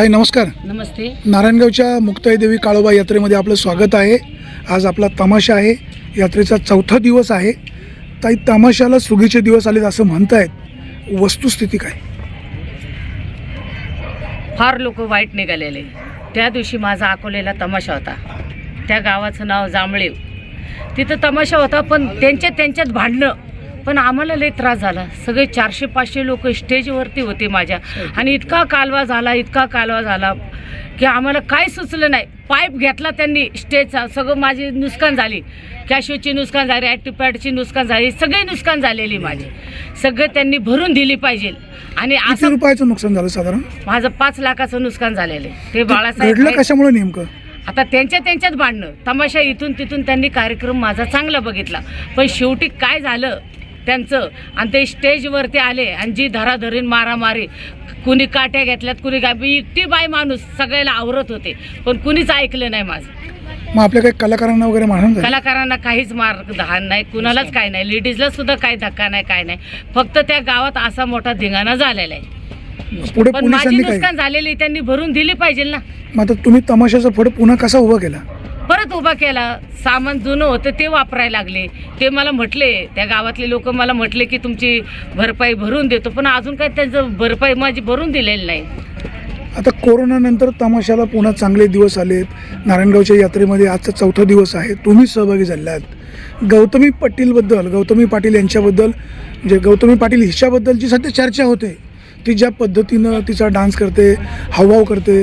ताई नमस्कार. नमस्ते. नारायणगावच्या मुक्ताई देवी काळोबा यात्रेमध्ये आपलं स्वागत आहे. आज आपला तमाशा आहे. यात्रेचा चौथा दिवस आहे. ताई तमाशाला सुगीचे दिवस आलेत असं म्हणतायत. वस्तुस्थिती काय? फार लोक वाईट निघालेले. त्या दिवशी माझा अकोलेला तमाशा होता. त्या गावाचं नाव जांभळीव. तिथं तमाशा होता पण त्यांच्यात त्यांच्यात भांडणं. पण आम्हाला लई त्रास झाला. सगळे चारशे पाचशे लोक स्टेजवरती होते माझ्या. आणि इतका कालवा झाला इतका कालवा झाला की आम्हाला काय सुचलं नाही. पाईप घेतला त्यांनी स्टेजचा सगळं माझी नुकसान झाली. कॅशोची नुकसान झाली ॲक्टिपॅडची नुकसान झाली सगळी नुकसान झालेली माझी. सगळं त्यांनी भरून दिली पाहिजे. आणि असं रुपयाचं नुकसान झालं साधारण? माझं पाच लाखाचं नुकसान झालेलं आहे. ते घडलं बाळासाहेब कशामुळे नेमकं? आता त्यांच्या त्यांच्यात भांडणं. तमाशा इथून तिथून त्यांनी कार्यक्रम माझा चांगला बघितला. पण शेवटी काय झालं? त्यांचं. आणि ते स्टेजवरती आले आणि जी धराधरीन मारामारी कुणी काट्या घेतल्यात कुणी काय मी एकटी बाय माणूस सगळ्याला आवरत होते. पण कुणीच ऐकलं नाही माझं. मग आपल्या काही कलाकारांना वगैरे मारहाण झाली? कलाकारांना काहीच मार धान नाही कुणालाच काय नाही. लेडीजला सुद्धा काही धक्का नाही काय नाही. फक्त त्या गावात असा मोठा धिंगाणा झालेला आहे. पुढे पण माझी पोलिसांनी काय? नुकसान झालेली त्यांनी भरून दिली पाहिजे ना. मग आता तुम्ही तमाशाचा फड पुन्हा कसा उभा केला? परत उभा केला सामान जुनं होतं ते वापरायला लागले. ते मला म्हटले त्या गावातले लोक मला म्हटले की तुमची भरपाई भरून देतो पण अजून काय त्यांचं भरपाई माझी भरून दिलेली नाही. आता कोरोनानंतर तमाशाला पुन्हा चांगले दिवस आलेत. नारायणगावच्या यात्रेमध्ये आजचा चौथा दिवस आहे. तुम्ही सहभागी झाले आहात गौतमी पाटीलबद्दल गौतमी पाटील यांच्याबद्दल म्हणजे गौतमी पाटील हिच्याबद्दलची सध्या चर्चा होते. ती ज्या पद्धतीनं तिचा डान्स करते हावभाव करते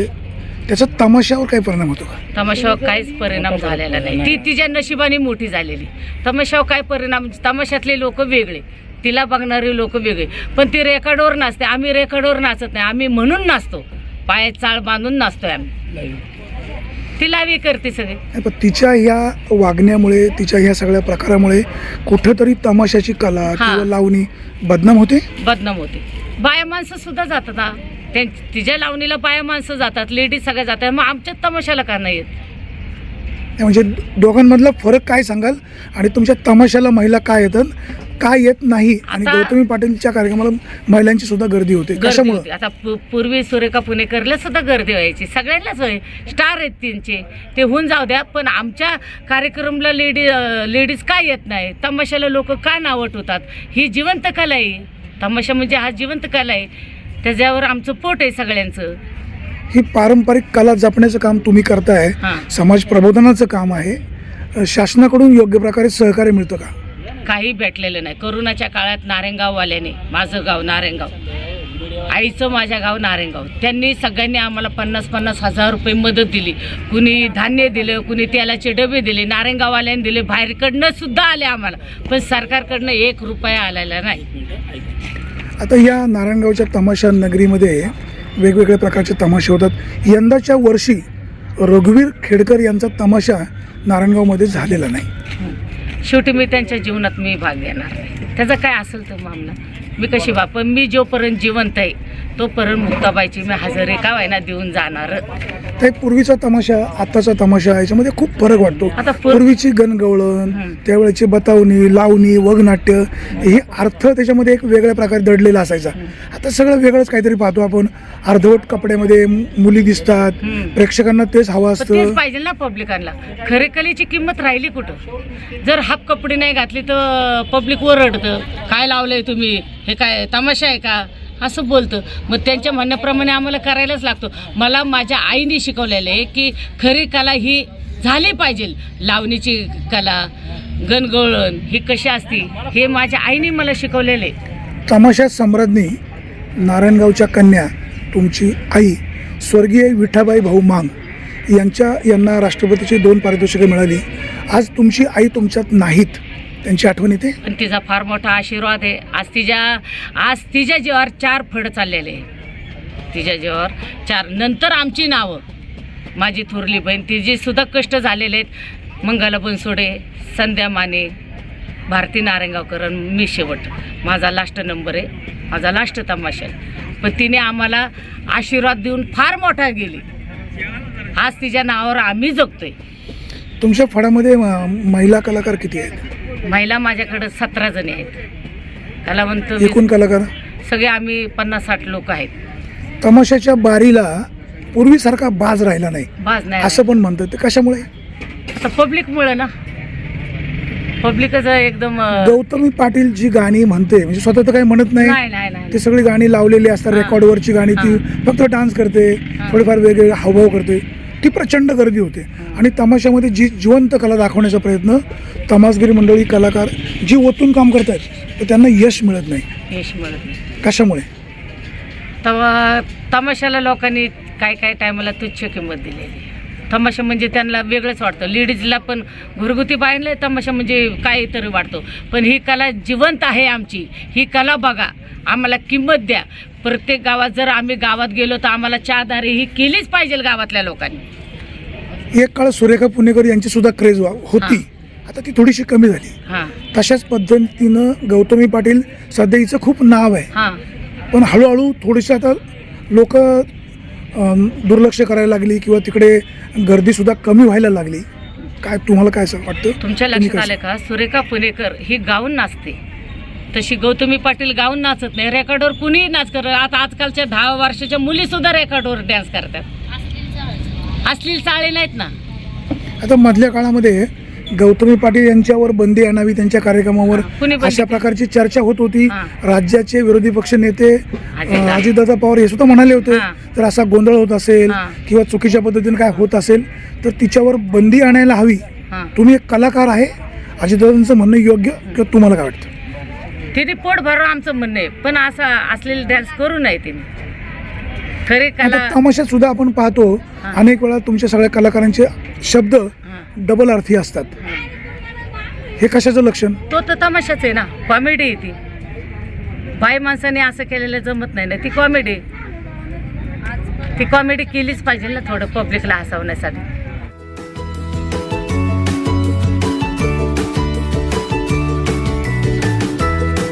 त्याचा तमाशावर काय परिणाम होतो का? तमाशावर काहीच परिणाम झालेला नाही. ती तिच्या नशिबाने मोठी झालेली. तमाशावर काय परिणाम? तमाशातले लोक वेगळे. तिला बघणारे लोक वेगळे. पण ती रेकॉर्डवर नाचते. आम्ही रेकॉर्डवर नाचत नाही. आम्ही म्हणून नाचतो. पायात चाळ बांधून नाचतोय आम्ही. ती लावी करते सगळे. नाही, पण तिच्या ह्या वागण्यामुळे तिच्या ह्या सगळ्या प्रकारामुळे कुठेतरी तमाशाची कला हा. किंवा लावणी बदनाम होते? बदनाम होते. बाया माणसं सुद्धा जातात त्यां तिच्या लावणीला बाया माणसं जातात लेडीज सगळ्या जातात मग आमच्याच तमाशाला का नाही येत? म्हणजे दोघांमधला फरक काय सांगाल? आणि तुमच्या तमाशाला महिला काय येतात? काय येत नाही? आणि आता- गौतमी पाटीलच्या कार्यक्रमाला महिलांची सुद्धा गर्दी होते. गर्दी कशामुळं? होती. आता पू- पूर्वी सुरेखा पुणेकरला सुद्धा गर्दी व्हायची. सगळ्यांनाच होय स्टार आहेत त्यांचे. ते होऊन जाऊ द्या पण आमच्या कार्यक्रमला लेडी लेडीज काय येत नाही? तमाशाला लोक काय नावं ठेवतात? ही जिवंत कला आहे. तमाशा म्हणजे हा जिवंत कला आहे. त्याच्यावर आमचं पोट आहे सगळ्यांचं. ही पारंपरिक कला जपण्याचं काम तुम्ही करताय. हां. समाज प्रबोधनाचं काम आहे. अ, शासनाकडून योग्य प्रकारे सहकार्य मिळतं का? काही भेटलेलं नाही. करोनाच्या काळात नारेंगाववाल्याने माझं गाव नारेंगाव. आईचं माझ्या गाव नारेंगाव. त्यांनी सगळ्यांनी आम्हाला पन्नास पन्नास हजार रुपये मदत दिली. कुणी धान्य दिलं कुणी तेलाचे डबे दिले नारेंगाववाल्याने दिले. बाहेरकडनं सुद्धा आले आम्हाला. पण सरकारकडनं एक रुपया आलेला नाही. आता या नारायणगावच्या तमाशा नगरीमध्ये वेगवेगळ्या प्रकारचे तमाशे होतात. यंदाच्या वर्षी रघुवीर खेडकर यांचा तमाशा नारायणगावमध्ये झालेला नाही. शेवटी मी त्यांच्या जीवनात मी भाग घेणार नाही. त्याचं काय असेल तर मामला? मी कशी पण मी जोपर्यंत जिवंत आहे तोपर्यंत मुक्ताबाईची मी हजेरी का व्हायना देऊन जाणार. ते पूर्वीचा तमाशा आताचा तमाशा याच्यामध्ये खूप फरक वाटतो. आता पूर- पूर्वीची गणगवळण. त्यावेळेची बतावणी लावणी वगनाट्य हे अर्थ त्याच्यामध्ये एक वेगळ्या प्रकारे दडलेला असायचा. आता सगळं वेगळंच काहीतरी पाहतो आपण. अर्धवट कपड्यामध्ये मु- मुली दिसतात. प्रेक्षकांना तेच हवं पण तेच असतं. पाहिजे ना पब्लिकांना. खरे कलेची किंमत राहिली कुठं? जर हाफ कपडे नाही घातली तर पब्लिक ओरडतं. काय लावलंय तुम्ही? हे काय तमाशा आहे का? असं बोलतं. मग त्यांच्या म्हणण्याप्रमाणे आम्हाला करायलाच लागतो. मला माझ्या आईने शिकवलेलं आहे की खरी कला ही झाली पाहिजे. लावणीची कला गणगवळण ही कशी असती हे माझ्या आईने मला शिकवलेलं आहे. तमाशा सम्राज्ञी नारायणगावच्या कन्या तुमची आई स्वर्गीय विठाबाई भाऊ मांग यांच्या यांना राष्ट्रपतीची दोन पारितोषिकं मिळाली. आज तुमची आई तुमच्यात नाहीत. त्यांची आठवण येते? पण तिचा फार मोठा आशीर्वाद आहे. आज तिच्या आज तिच्या जीवावर चार फड चाललेले आहे तिच्या जीवावर चार. नंतर आमची नावं. माझी थोरली बहीण तिची सुद्धा कष्ट झालेले आहेत. मंगला बनसोडे संध्या माने भारती नारायणगावकर आणि मी शेवट. माझा लास्ट नंबर आहे. माझा लास्ट तमाशा आहे. पण तिने आम्हाला आशीर्वाद देऊन फार मोठा गेली. आज तिच्या नावावर आम्ही जगतोय. तुमच्या फळामध्ये महिला कलाकार किती आहेत? महिला माझ्याकडं सतरा जणी आहेत. कलावंत एकूण कलाकार? सगळे आम्ही पन्नास साठ लोक आहेत. तमाशाच्या बारीला पूर्वीसारखा बाज राहिला नाही. बाज नाही असं पण म्हणतात. ते कशामुळे? आता पब्लिकमुळे ना. पब्लिकच एकदम अं, गौतमी पाटील जी गाणी म्हणते म्हणजे स्वतः तर काही म्हणत नाही. नाही नाही नाही. ते सगळी गाणी लावलेली असतात. रेकॉर्डवरची गाणी ती फक्त डान्स करते. थोडेफार वेगवेगळे हावभाव करते. ती प्रचंड गर्दी होते. आणि तमाशामध्ये जी जिवंत कला दाखवण्याचा प्रयत्न तमासगिरी मंडळी कलाकार जी ओतून काम करतात तर त्यांना यश मिळत नाही. यश मिळत नाही. कशामुळे? तेव्हा तमाशाला लोकांनी काय काय टायमाला तुच्छ किंमत दिलेली. आहे. तमाशा म्हणजे त्यांना वेगळंच वाटतं. लेडीजला पण घरगुती बाईंना तमाशा म्हणजे काहीतरी वाटतो. पण ही कला जिवंत आहे आमची. ही कला बघा. आम्हाला किंमत द्या. प्रत्येक गावात जर आम्ही गावात गेलो तर आम्हाला चहादारी ही केलीच पाहिजे गावातल्या लोकांनी. एक काळ सुरेखा पुणेकर यांची सुद्धा क्रेज वा- होती. आता ती थोडीशी कमी झाली. हां. तशाच पद्धतीनं गौतमी पाटील सध्या हिचं खूप नाव आहे. हां. पण हळूहळू थोडीशी आता लोक दुर्लक्ष करायला लागली किंवा तिकडे गर्दीसुद्धा कमी व्हायला लागली. काय तुम्हाला काय असं वाटतं? तुमच्या तुम्ही लक्षात कसं- आलं का? सुरेखा पुणेकर ही गाऊन नाचते. तशी गौतमी पाटील गाऊन नाचत नाही रेकॉर्डवर कुणीही नाच करत आता आजकालच्या दहा वर्षाच्या मुली सुद्धा रेकॉर्डवर डान्स करतात असलील चाळे नाहीत ना आता मधल्या काळामध्ये गौतमी पाटील यांच्यावर बंदी आणावी त्यांच्या कार्यक्रमावर अशा? प्रकारची चर्चा होत होती. राज्याचे विरोधी पक्ष नेते अजितदादा. पवार हे सुद्धा म्हणाले होते. तर असा गोंधळ होत असेल. किंवा चुकीच्या पद्धतीने काय होत असेल तर तिच्यावर बंदी आणायला हवी तुम्ही एक कलाकार आहे अजितदादांचं म्हणणं योग्य किंवा तुम्हाला काय वाटतं तिने पोट भरून आमचं म्हणणं आहे. पण असं असलेले डान्स करू नये तिने. खरे कला आता तमाशात सुद्धा आपण पाहतो. अनेक वेळा तुमच्या सगळ्या कलाकारांचे शब्द डबल अर्थी असतात. हां. हे कशाचं लक्षण? तो तर तमाशाच आहे ना. कॉमेडी आहे ती. बाई माणसाने असं केलेलं जमत नाही ना. ती कॉमेडी ती कॉमेडी केलीच पाहिजे ना थोडं पब्लिकला हसवण्यासाठी.